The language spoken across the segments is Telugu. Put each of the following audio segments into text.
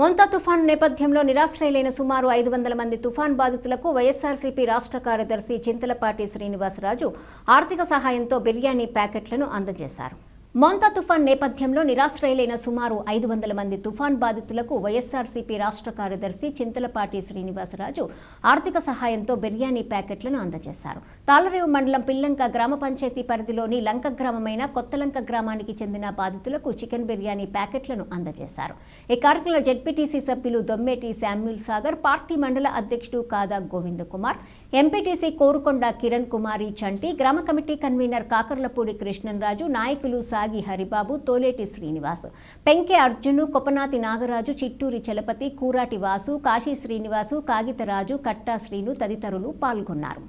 మొంతా తుఫాను నేపథ్యంలో నిరాశ్రయులైన సుమారు ఐదు వందల మంది తుఫాన్ బాధితులకు వైఎస్ఆర్సీపీ రాష్ట్ర కార్యదర్శి చింతలపాటి శ్రీనివాసరాజు ఆర్థిక సహాయంతో బిర్యానీ ప్యాకెట్లను అందజేశారు. మొంతా తుఫాన్ నేపథ్యంలో నిరాశ్రయులైన సుమారు ఐదు వందల మంది తుఫాన్ బాధితులకు వైఎస్ఆర్సీపీ రాష్ట్ర కార్యదర్శి చింతలపాటి శ్రీనివాసరాజు ఆర్థిక సహాయంతో బిర్యానీ ప్యాకెట్లను అందజేశారు. తాళరేవు మండలం పిల్లంక గ్రామ పంచాయతీ పరిధిలోని లంక గ్రామమైన కొత్తలంక గ్రామానికి చెందిన బాధితులకు చికెన్ బిర్యానీ ప్యాకెట్లను అందజేశారు. ఈ కార్యక్రమంలో జెడ్పీటీసీ సభ్యులు దొమ్మేటి శామ్యూల్ సాగర్ పార్టీ మండల అధ్యక్షుడు కాదా గోవింద్ కుమార్ ఎంపీటీసీ కోరుకొండ కిరణ్ కుమారి చంటి గ్రామ కమిటీ కన్వీనర్ కాకర్లపూడి కృష్ణన్రాజు నాయకులు సాగి హరిబాబు తోలేటి శ్రీనివాస్. పెంకె అర్జును కొపనాతి నాగరాజు చిట్టూరి చలపతి కూరాటి వాసు కాశీ శ్రీనివాసు కాగితరాజు కట్టా శ్రీను తదితరులు పాల్గొన్నారు.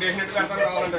నేనైతే కడతాను కావాలంటే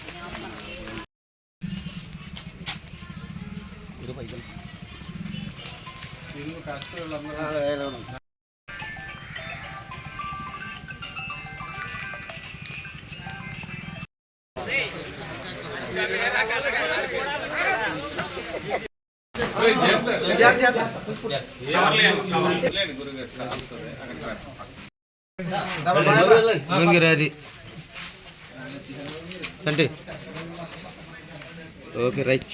అయిపోయింది జోన్గిరి అది సంటి. Okay right.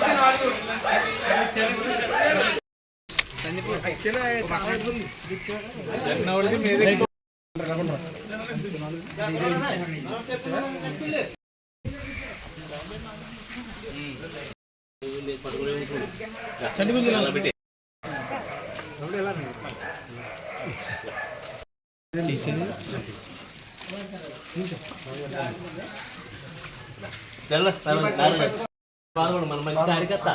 బాధపడు మన మంచి అరికత్తా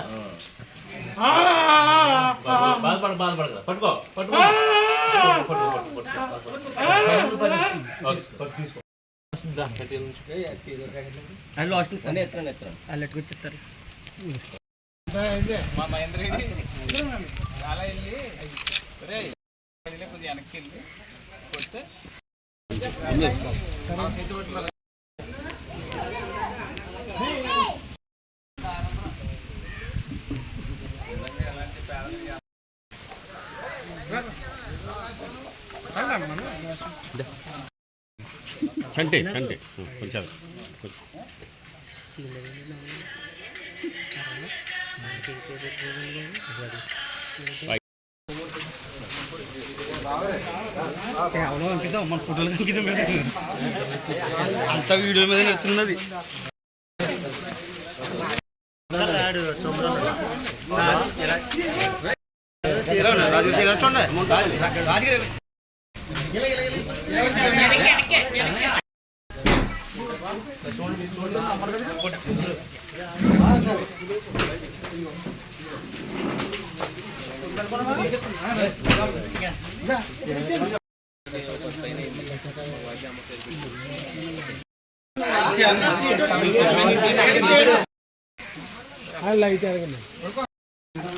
బాధపడ బాధపడ పట్టుకో పట్టుకో ఉంచు. మా మహేంద్ర చాలా వెళ్ళి కొద్దిగా వెనక్కి వెళ్ళి కొడితే చంటే చంటే. కొంచెం మన ఫోటోలు కనిపించడం అంత వీడియో మీద నెడుతున్నది రాజకీయ రాజకీయ రాజు ఇలా చూడండి.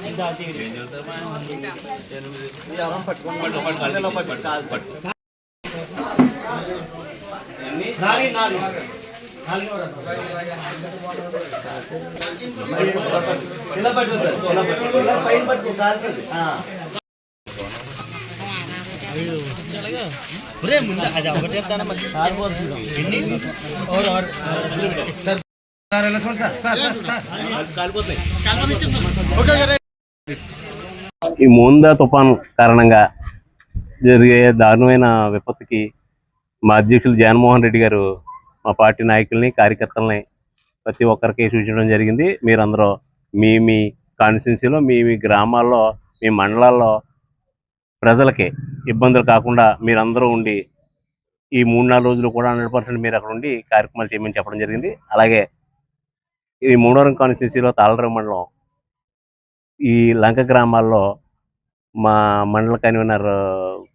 రాజు- రాజుగారు ఇలా- పట్టుకో, పట్టుకో, పట్టుకో. నాలుగు, నాలుగు. నాలుగు? ఇలా పట్టుకుంటారు ఇలా ఈ మోందా తుఫాన్ కారణంగా జరిగే దారుణమైన విపత్తుకి మా అధ్యక్షులు జగన్మోహన్ రెడ్డి గారు మా పార్టీ నాయకుల్ని కార్యకర్తలని ప్రతి ఒక్కరికి సూచించడం జరిగింది. మీరందరూ మీ మీ కాన్స్టిట్యున్సీలో మీ మీ గ్రామాల్లో మీ మండలాల్లో ప్రజలకి ఇబ్బందులు కాకుండా మీరందరూ ఉండి ఈ మూడు నాలుగు రోజులు కూడా హండ్రెడ్ పర్సెంట్ మీరు అక్కడ ఉండి కార్యక్రమాలు చేయమని చెప్పడం జరిగింది. అలాగే ఈ మూడవరం కాన్స్టిట్యున్సీలో తాళరం మండలం ఈ లంక గ్రామాల్లో మా మండల కన్వీనర్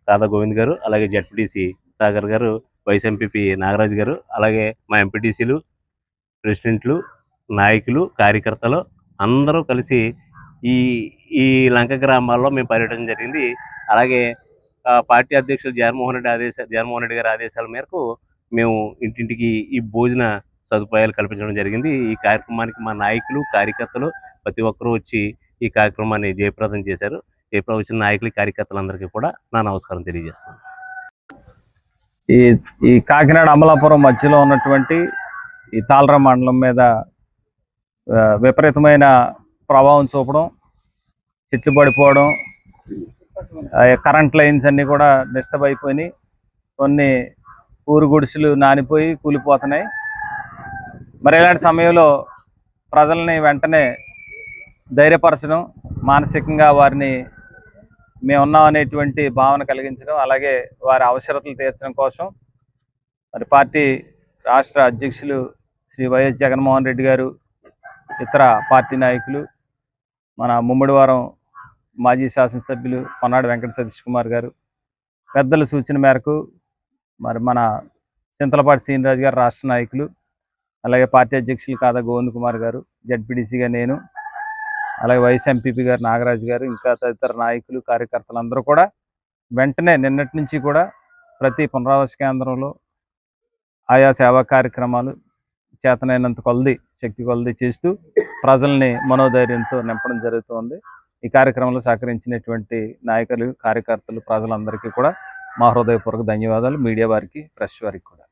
కాదా గోవింద్ గారు అలాగే జడ్పీటీసీ సాగర్ గారు వైస్ ఎంపీపీ నాగరాజు గారు అలాగే మా ఎంపీటీసీలు ప్రెసిడెంట్లు నాయకులు కార్యకర్తలు అందరూ కలిసి ఈ ఈ లంక గ్రామాల్లో మేము పర్యటన జరిగింది. అలాగే పార్టీ అధ్యక్షులు జగన్మోహన్ రెడ్డి ఆదేశ జగన్మోహన్ రెడ్డి గారి ఆదేశాల మేరకు మేము ఇంటింటికి ఈ భోజన సదుపాయాలు కల్పించడం జరిగింది. ఈ కార్యక్రమానికి మా నాయకులు కార్యకర్తలు ప్రతి ఒక్కరూ వచ్చి ఈ కార్యక్రమాన్ని జయప్రదం చేశారు. జయప్రదం వచ్చిన నాయకులు కార్యకర్తలందరికీ కూడా నా నమస్కారం తెలియజేస్తాను ఈ ఈ కాకినాడ అమలాపురం మధ్యలో ఉన్నటువంటి ఈ తాళర మండలం మీద విపరీతమైన ప్రభావం చూపడం చెట్లు పడిపోవడం కరెంట్ లైన్స్ అన్నీ కూడా డిస్టర్బ్ అయిపోయినాయి. కొన్ని ఊరు గుడిసెలు నానిపోయి కూలిపోతున్నాయి. మరి ఇలాంటి సమయంలో ప్రజల్ని వెంటనే ధైర్యపరచడం మానసికంగా వారిని మేమున్నాం అనేటువంటి భావన కలిగించడం అలాగే వారి అవసరతలు తీర్చడం కోసం మరి పార్టీ రాష్ట్ర అధ్యక్షులు శ్రీ వైఎస్ జగన్మోహన్ రెడ్డి గారు ఇతర పార్టీ నాయకులు మన ముమ్మడివారం మాజీ శాసనసభ్యులు కొన్నాడు వెంకట సతీష్ కుమార్ గారు పెద్దల సూచన మేరకు మరి మన చింతలపాటి శ్రీనిరాజు గారు రాష్ట్ర నాయకులు అలాగే పార్టీ అధ్యక్షులు కాదా గోవింద్ కుమార్ గారు జడ్పీడీసీగా నేను అలాగే వైస్ ఎంపీపీ గారు నాగరాజు గారు ఇంకా తదితర నాయకులు కార్యకర్తలు అందరూ కూడా వెంటనే నిన్నటి నుంచి కూడా ప్రతి పునరావాస కేంద్రంలో ఆయా సేవా కార్యక్రమాలు చేతనైనంత కొలది శక్తి కొలది చేస్తూ ప్రజల్ని మనోధైర్యంతో నింపడం జరుగుతుంది. ఈ కార్యక్రమంలో సహకరించినటువంటి నాయకులు కార్యకర్తలు ప్రజలందరికీ కూడా మా హృదయపూర్వక ధన్యవాదాలు. మీడియా వారికి ప్రెస్ వారికి కూడా.